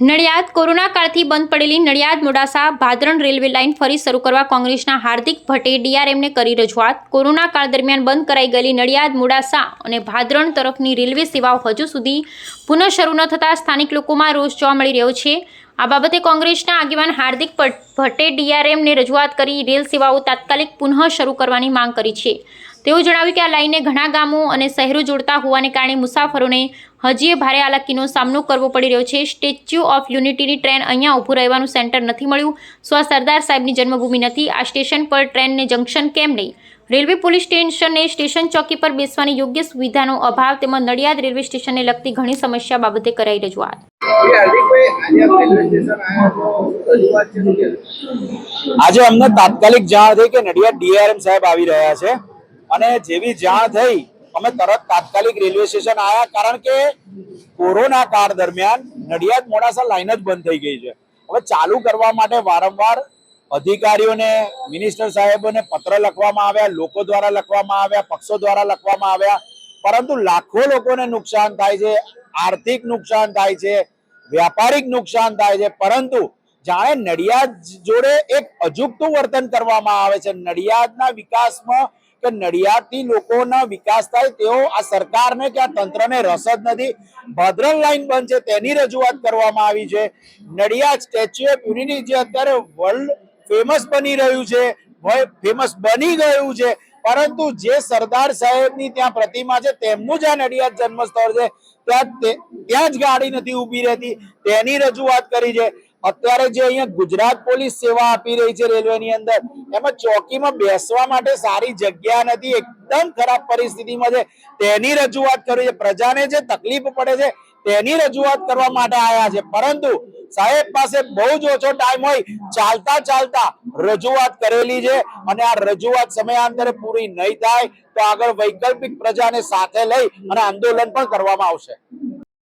Nadiad corona કાળથી બંધ પડેલી નડિયાદ મોડાસા ભાદરણ રેલવે લાઇન ફરી શરૂ કરવા કોંગ્રેસના હાર્દિક ભટ્ટે ડીઆરએમને કરી રજૂઆત. કોરોના કાળ દરમિયાન બંધ કરાઈ ગયેલી નડિયાદ, મોડાસા અને ભાદરણ તરફની રેલવે સેવાઓ હજુ સુધી પુનઃ શરૂ ન થતાં સ્થાનિક લોકોમાં રોષ જોવા મળી રહ્યો છે. આ બાબતે કોંગ્રેસના આગેવાન હાર્દિક ભટ્ટ- ડીઆરએમને રજૂઆત કરી રેલ સેવાઓ તાત્કાલિક પુનઃ શરૂ કરવાની માંગ કરી છે. તેઓ જણાવ્યું કે આ લાઇનને ઘણા ગામો અને શહેરો જોડતા હોવાને કારણે મુસાફરોને હજીએ ભારે હાલાકીનો સામનો કરવો પડી રહ્યો છે. સ્ટેચ્યુ ઓફ યુનિટીની ટ્રેન અહીંયા ઊભું રહેવાનું સેન્ટર નથી મળ્યું. સો સરદાર સાહેબની જન્મભૂમિ નથી. આ સ્ટેશન પર ટ્રેનને જંકશન કેમ નહીં? રેલવે પોલીસ સ્ટેશને સ્ટેશન ચોકી પર બેસવાની યોગ્ય સુવિધાનો અભાવ તેમજ નડિયાદ રેલવે સ્ટેશનને લગતી ઘણી સમસ્યા બાબતે કરાઈ રજૂઆત? આજે અમને તાત્કાલિક જાણ થઈ કે નડિયાદ ડીઆરએમ સાહેબ આવી રહ્યા છે. અને જેવી જાણ થઈ, અમે તરત તાત્કાલિક રેલવે સ્ટેશન આવ્યા કારણ કે કોરોના કાળ દરમિયાન નડિયાદ મોડાસા લાઈન જ બંધ થઈ ગઈ છે. હવે ચાલુ કરવા માટે વારંવાર અધિકારીઓને, મિનિસ્ટર સાહેબોને પત્ર લખવામાં આવ્યા, લોકો દ્વારા લખવામાં આવ્યા, પક્ષો દ્વારા લખવામાં આવ્યા. પરંતુ લાખો લોકોને નુકસાન થાય છે, આર્થિક નુકસાન થાય છે, વ્યાપારિક નુકસાન થાય છે. પરંતુ જાણે નડિયાદ જોડે એક અજુગતું વર્તન કરવામાં આવે છે. નડિયાદના વિકાસમાં કે નડિયાદથી લોકોના વિકાસ થાય તેઓ આ સરકારને કે આ તંત્રને રસ જ નથી. ભદ્રલ લાઈન બંધ છે, તેની રજૂઆત કરવામાં આવી છે. નડિયાદ સ્ટેચ્યુ ઓફ યુનિટી જે અત્યારે વર્લ્ડ ફેમસ બની રહ્યું છે ફેમસ બની ગયું છે પરંતુ જે સરદાર સાહેબની ત્યાં પ્રતિમા છે, તેમનું જ આ નડિયાદ જન્મસ્થળ છે. ત્યાં ત્યાં જ ગાડી નથી ઊભી રહેતી. તેની રજૂઆત કરી છે. અત્યારે જે અહીંયા ગુજરાત પોલીસ સેવા આપી રહી છે રેલવેની અંદર, એમાં ચોકીમાં બેસવા માટે સારી જગ્યા નથી, એકદમ ખરાબ પરિસ્થિતિમાં છે. તેની રજૂઆત કરી છે. પ્રજાને જે તકલીફ પડે છે, તેની રજૂઆત કરવા માટે આવ્યા છે. પરંતુ સાહેબ પાસે બહુ જ ઓછો ટાઈમ હોય. ચાલતા ચાલતા રજૂઆત કરેલી છે અને આ રજૂઆત સમયાંતરે પૂરી નહીં થાય તો આગળ વૈકલ્પિક પ્રજાને સાથે લઈ અને આંદોલન પણ કરવામાં આવશે.